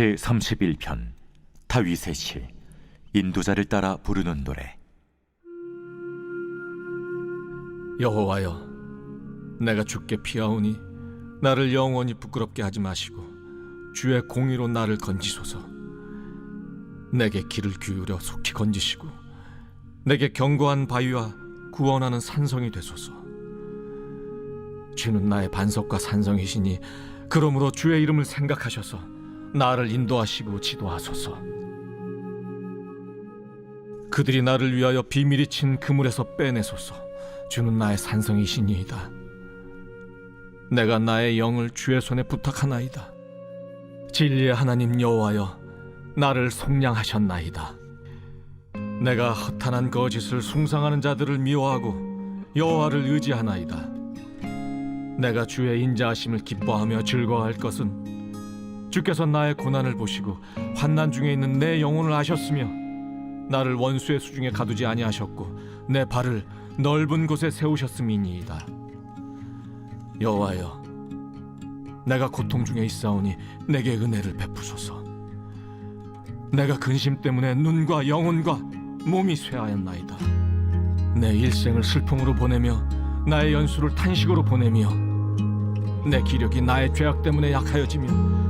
제 31편 다윗의 시 인도자를 따라 부르는 노래. 여호와여 내가 주께 피하오니 나를 영원히 부끄럽게 하지 마시고 주의 공의로 나를 건지소서. 내게 길을 기울여 속히 건지시고 내게 견고한 바위와 구원하는 산성이 되소서. 주는 나의 반석과 산성이시니 그러므로 주의 이름을 생각하셔서 나를 인도하시고 지도하소서. 그들이 나를 위하여 비밀이 친 그물에서 빼내소서. 주는 나의 산성이시니이다. 내가 나의 영을 주의 손에 부탁하나이다. 진리의 하나님 여호와여 나를 속량하셨나이다. 내가 허탄한 거짓을 숭상하는 자들을 미워하고 여호와를 의지하나이다. 내가 주의 인자하심을 기뻐하며 즐거워할 것은 주께서 나의 고난을 보시고 환난 중에 있는 내 영혼을 아셨으며 나를 원수의 수중에 가두지 아니하셨고 내 발을 넓은 곳에 세우셨음이니이다. 여호와여, 내가 고통 중에 있사오니 내게 은혜를 베푸소서. 내가 근심 때문에 눈과 영혼과 몸이 쇠하였나이다. 내 일생을 슬픔으로 보내며 나의 연수를 탄식으로 보내며 내 기력이 나의 죄악 때문에 약하여지며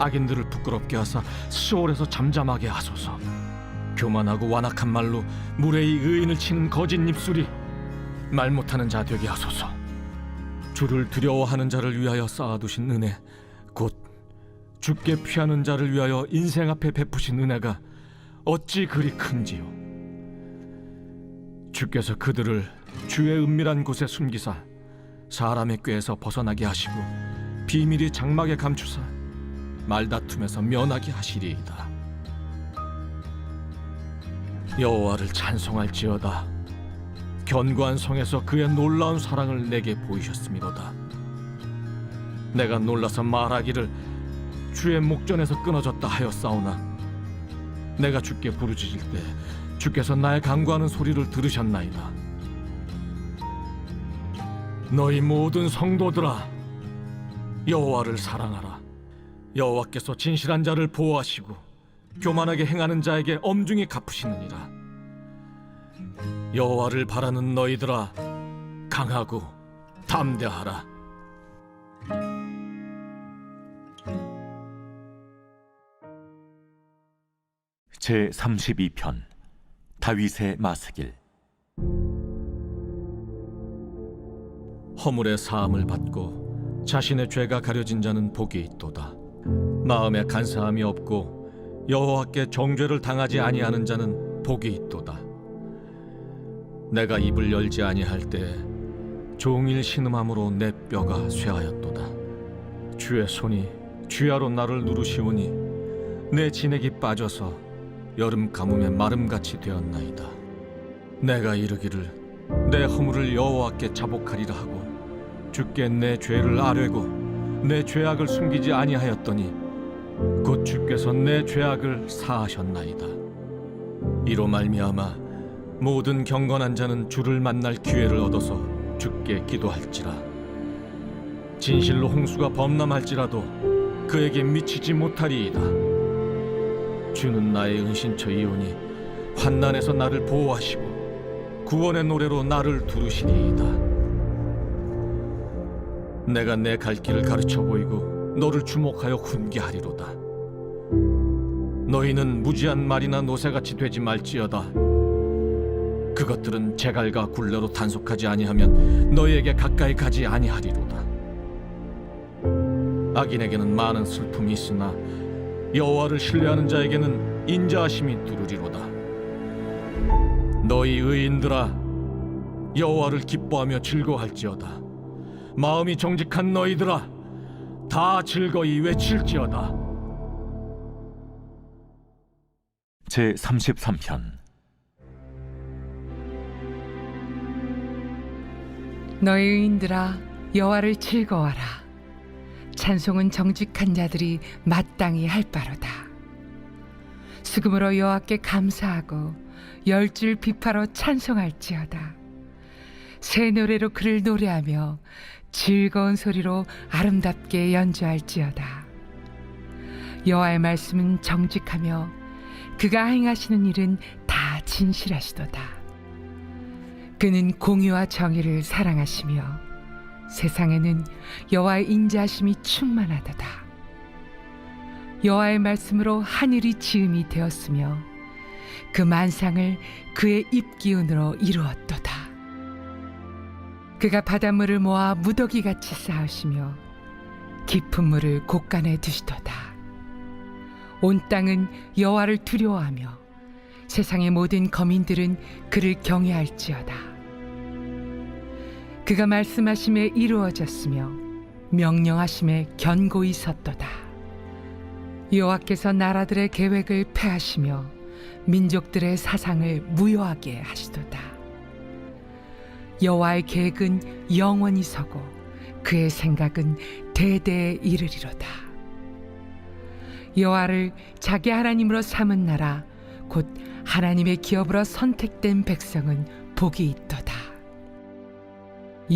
악인들을 부끄럽게 하사 수월에서 잠잠하게 하소서. 교만하고 완악한 말로 무례히 의인을 치는 거짓 입술이 말 못하는 자 되게 하소서. 주를 두려워하는 자를 위하여 쌓아두신 은혜, 곧 주께 피하는 자를 위하여 인생 앞에 베푸신 은혜가 어찌 그리 큰지요. 주께서 그들을 주의 은밀한 곳에 숨기사 사람의 꾀에서 벗어나게 하시고 비밀이 장막에 감추사 말다툼에서 면하게 하시리이다. 여호와를 찬송할지어다. 견고한 성에서 그의 놀라운 사랑을 내게 보이셨음이로다. 내가 놀라서 말하기를 주의 목전에서 끊어졌다 하였사오나 내가 주께 부르짖을 때 주께서 나의 간구하는 소리를 들으셨나이다. 너희 모든 성도들아 여호와를 사랑하라. 여호와께서 진실한 자를 보호하시고 교만하게 행하는 자에게 엄중히 갚으시느니라. 여호와를 바라는 너희들아 강하고 담대하라. 제 32편 다윗의 마스길 허물의 사함을 받고 자신의 죄가 가려진 자는 복이 있도다. 마음에 간사함이 없고 여호와께 정죄를 당하지 아니하는 자는 복이 있도다. 내가 입을 열지 아니할 때 종일 신음함으로 내 뼈가 쇠하였도다. 주의 손이 주야로 나를 누르시오니 내 진액이 빠져서 여름 가뭄에 마름같이 되었나이다. 내가 이르기를 내 허물을 여호와께 자복하리라 하고 주께 내 죄를 아뢰고 내 죄악을 숨기지 아니하였더니 곧 주께서 내 죄악을 사하셨나이다. 이로 말미암아 모든 경건한 자는 주를 만날 기회를 얻어서 주께 기도할지라. 진실로 홍수가 범람할지라도 그에게 미치지 못하리이다. 주는 나의 은신처이오니 환난에서 나를 보호하시고 구원의 노래로 나를 두르시리이다. 내가 내 갈 길을 가르쳐 보이고 너를 주목하여 훈계하리로다. 너희는 무지한 말이나 노새같이 되지 말지어다. 그것들은 제갈과 굴레로 단속하지 아니하면 너희에게 가까이 가지 아니하리로다. 악인에게는 많은 슬픔이 있으나 여호와를 신뢰하는 자에게는 인자하심이 두르리로다. 너희 의인들아 여호와를 기뻐하며 즐거워할지어다. 마음이 정직한 너희들아 다 즐거이 외칠지어다. 제 33편. 너희 의인들아 여호와를 즐거워하라. 찬송은 정직한 자들이 마땅히 할 바로다. 수금으로 여호와께 감사하고 열줄 비파로 찬송할지어다 새 노래로 그를 노래하며 즐거운 소리로 아름답게 연주할지어다 여호와의 말씀은 정직하며 그가 행하시는 일은 다 진실하시도다 그는 공의와 정의를 사랑하시며 세상에는 여호와의 인자하심이 충만하도다. 여호와의 말씀으로 하늘이 지음이 되었으며 그 만상을 그의 입 기운으로 이루었도다. 그가 바닷물을 모아 무더기 같이 쌓으시며 깊은 물을 곳간에 두시도다. 온 땅은 여호와를 두려워하며 세상의 모든 거민들은 그를 경외할지어다. 그가 말씀하심에 이루어졌으며 명령하심에 견고히 섰도다. 여호와께서 나라들의 계획을 패하시며 민족들의 사상을 무효하게 하시도다. 여호와의 계획은 영원히 서고 그의 생각은 대대에 이르리로다. 여호와를 자기 하나님으로 삼은 나라 곧 하나님의 기업으로 선택된 백성은 복이 있도다.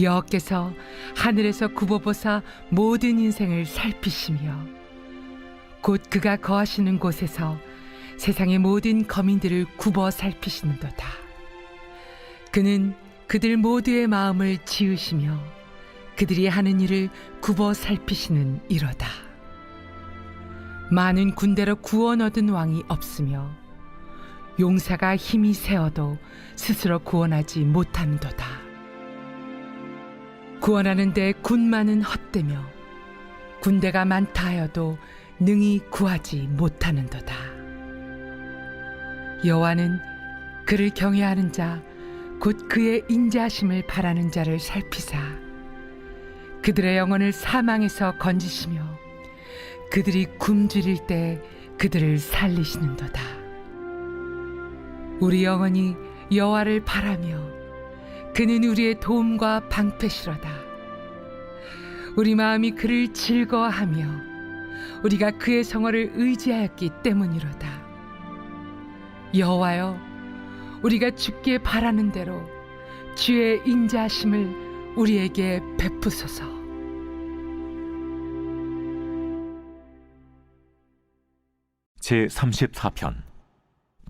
여호께서 하늘에서 굽어보사 모든 인생을 살피시며 곧 그가 거하시는 곳에서 세상의 모든 거민들을 굽어 살피시는도다. 그는 그들 모두의 마음을 지으시며 그들이 하는 일을 굽어 살피시는 이로다. 많은 군대로 구원 얻은 왕이 없으며 용사가 힘이 세어도 스스로 구원하지 못하는도다. 구원하는데 군만은 헛되며 군대가 많다 하여도 능히 구하지 못하는도다. 여호와는 그를 경외하는 자 곧 그의 인자하심을 바라는 자를 살피사 그들의 영혼을 사망에서 건지시며 그들이 굶주릴 때 그들을 살리시는도다. 우리 영혼이 여호와를 바라며 그는 우리의 도움과 방패시로다. 우리 마음이 그를 즐거워하며 우리가 그의 성어를 의지하였기 때문이로다. 여호와여, 우리가 주께 바라는 대로 주의 인자하심을 우리에게 베푸소서. 제 34편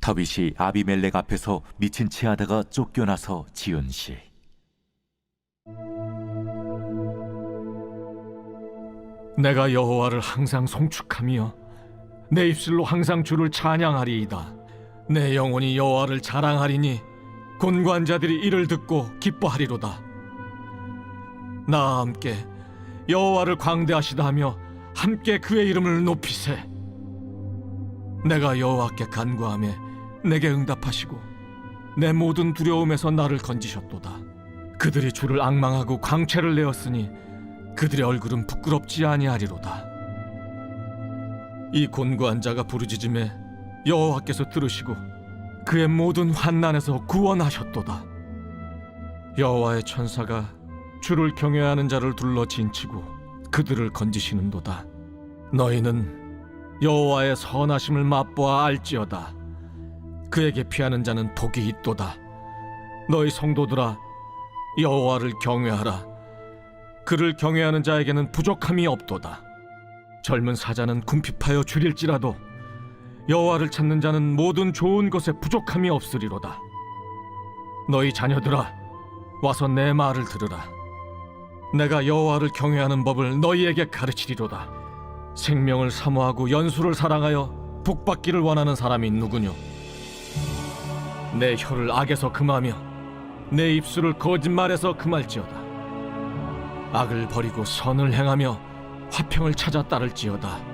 다윗이 아비멜렉 앞에서 미친 채 하다가 쫓겨나서 지은 시 내가 여호와를 항상 송축하며 내 입술로 항상 주를 찬양하리이다. 내 영혼이 여호와를 자랑하리니 곤관자들이 이를 듣고 기뻐하리로다. 나와 함께 여호와를 광대하시다 하며 함께 그의 이름을 높이세. 내가 여호와께 간구하며 내게 응답하시고 내 모든 두려움에서 나를 건지셨도다. 그들이 주를 악망하고 광채를 내었으니 그들의 얼굴은 부끄럽지 아니하리로다. 이 곤고한 자가 부르짖음에 여호와께서 들으시고 그의 모든 환난에서 구원하셨도다. 여호와의 천사가 주를 경외하는 자를 둘러 진치고 그들을 건지시는도다. 너희는 여호와의 선하심을 맛보아 알지어다. 그에게 피하는 자는 복이 있도다. 너희 성도들아 여호와를 경외하라. 그를 경외하는 자에게는 부족함이 없도다. 젊은 사자는 궁핍하여 줄일지라도 여호와를 찾는 자는 모든 좋은 것에 부족함이 없으리로다. 너희 자녀들아, 와서 내 말을 들으라. 내가 여호와를 경외하는 법을 너희에게 가르치리로다. 생명을 사모하고 연수를 사랑하여 복받기를 원하는 사람이 누구뇨? 내 혀를 악에서 금하며 내 입술을 거짓말에서 금할지어다. 악을 버리고 선을 행하며 화평을 찾아 따를지어다.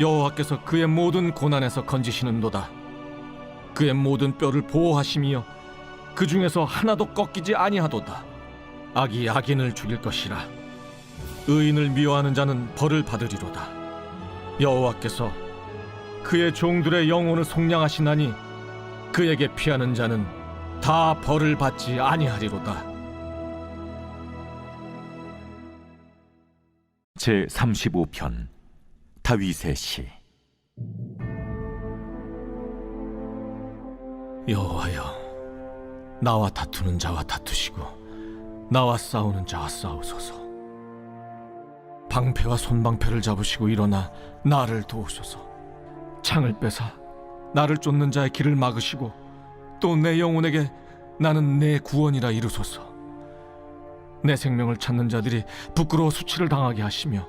여호와께서 그의 모든 고난에서 건지시는도다. 그의 모든 뼈를 보호하시며 그 중에서 하나도 꺾이지 아니하도다. 악이 악인을 죽일 것이라. 의인을 미워하는 자는 벌을 받으리로다. 여호와께서 그의 종들의 영혼을 속량하시나니 그에게 피하는 자는 다 벌을 받지 아니하리로다. 제 35편 다윗의 시 여호와여, 나와 다투는 자와 다투시고 나와 싸우는 자와 싸우소서. 방패와 손방패를 잡으시고 일어나 나를 도우소서. 창을 빼사 나를 쫓는 자의 길을 막으시고 또 내 영혼에게 나는 내 구원이라 이루소서. 내 생명을 찾는 자들이 부끄러워 수치를 당하게 하시며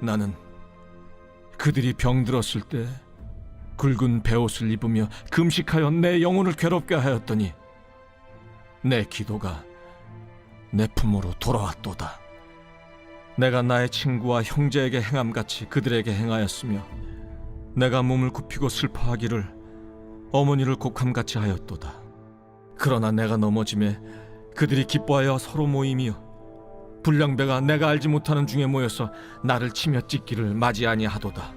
나는 그들이 병들었을 때 굵은 베옷을 입으며 금식하여 내 영혼을 괴롭게 하였더니 내 기도가 내 품으로 돌아왔도다. 내가 나의 친구와 형제에게 행함 같이 그들에게 행하였으며 내가 몸을 굽히고 슬퍼하기를 어머니를 곡함 같이 하였도다. 그러나 내가 넘어짐에 그들이 기뻐하여 서로 모이며 불량배가 내가 알지 못하는 중에 모여서 나를 치며 찢기를 맞이 아니하도다.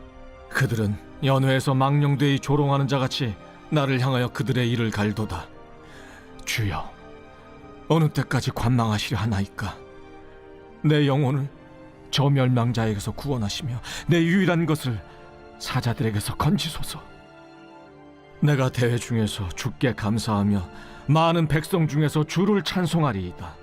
그들은 연회에서 망령되이 조롱하는 자같이 나를 향하여 그들의 일을 갈도다. 주여, 어느 때까지 관망하시려 하나이까? 내 영혼을 저 멸망자에게서 구원하시며 내 유일한 것을 사자들에게서 건지소서. 내가 대회 중에서 주께 감사하며 많은 백성 중에서 주를 찬송하리이다.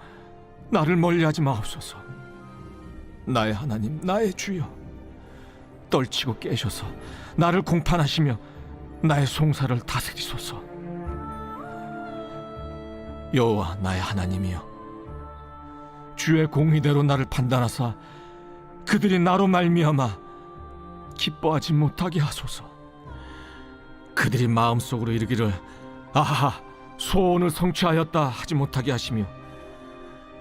나를 멀리하지 마옵소서. 나의 하나님 나의 주여 떨치고 깨셔서 나를 공판하시며 나의 송사를 다스리소서. 여호와 나의 하나님이여 주의 공의대로 나를 판단하사 그들이 나로 말미암아 기뻐하지 못하게 하소서. 그들이 마음속으로 이르기를 아하 소원을 성취하였다 하지 못하게 하시며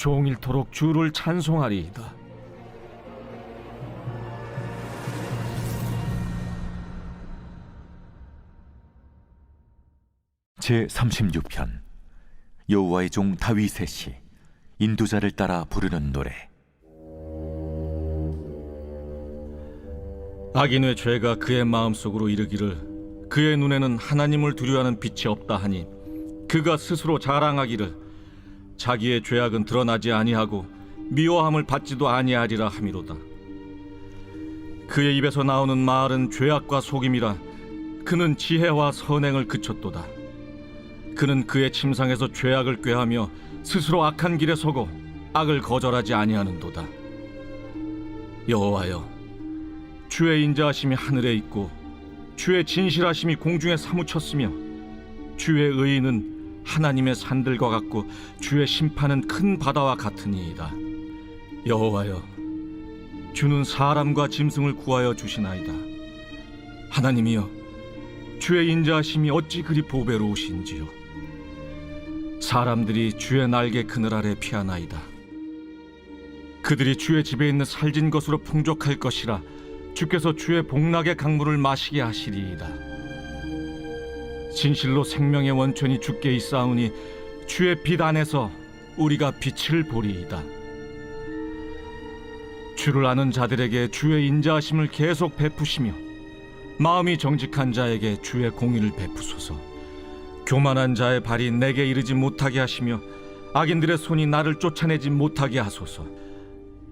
종일토록 주를 찬송하리이다. 제 36편 여호와의 종 다윗의 시 인도자를 따라 부르는 노래 악인의 죄가 그의 마음속으로 이르기를 그의 눈에는 하나님을 두려워하는 빛이 없다 하니 그가 스스로 자랑하기를 자기의 죄악은 드러나지 아니하고 미워함을 받지도 아니하리라 함이로다. 그의 입에서 나오는 말은 죄악과 속임이라 그는 지혜와 선행을 그쳤도다. 그는 그의 침상에서 죄악을 꾀하며 스스로 악한 길에 서고 악을 거절하지 아니하는도다. 여호와여 주의 인자하심이 하늘에 있고 주의 진실하심이 공중에 사무쳤으며 주의 의인은 하나님의 산들과 같고 주의 심판은 큰 바다와 같으니이다. 여호와여 주는 사람과 짐승을 구하여 주시나이다. 하나님이여 주의 인자하심이 어찌 그리 보배로우신지요. 사람들이 주의 날개 그늘 아래 피하나이다. 그들이 주의 집에 있는 살진 것으로 풍족할 것이라 주께서 주의 복락의 강물을 마시게 하시리이다. 진실로 생명의 원천이 주께 있사오니 주의 빛 안에서 우리가 빛을 보리이다. 주를 아는 자들에게 주의 인자하심을 계속 베푸시며 마음이 정직한 자에게 주의 공의를 베푸소서. 교만한 자의 발이 내게 이르지 못하게 하시며 악인들의 손이 나를 쫓아내지 못하게 하소서.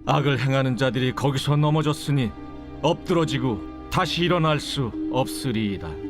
악을 행하는 자들이 거기서 넘어졌으니 엎드러지고 다시 일어날 수 없으리이다.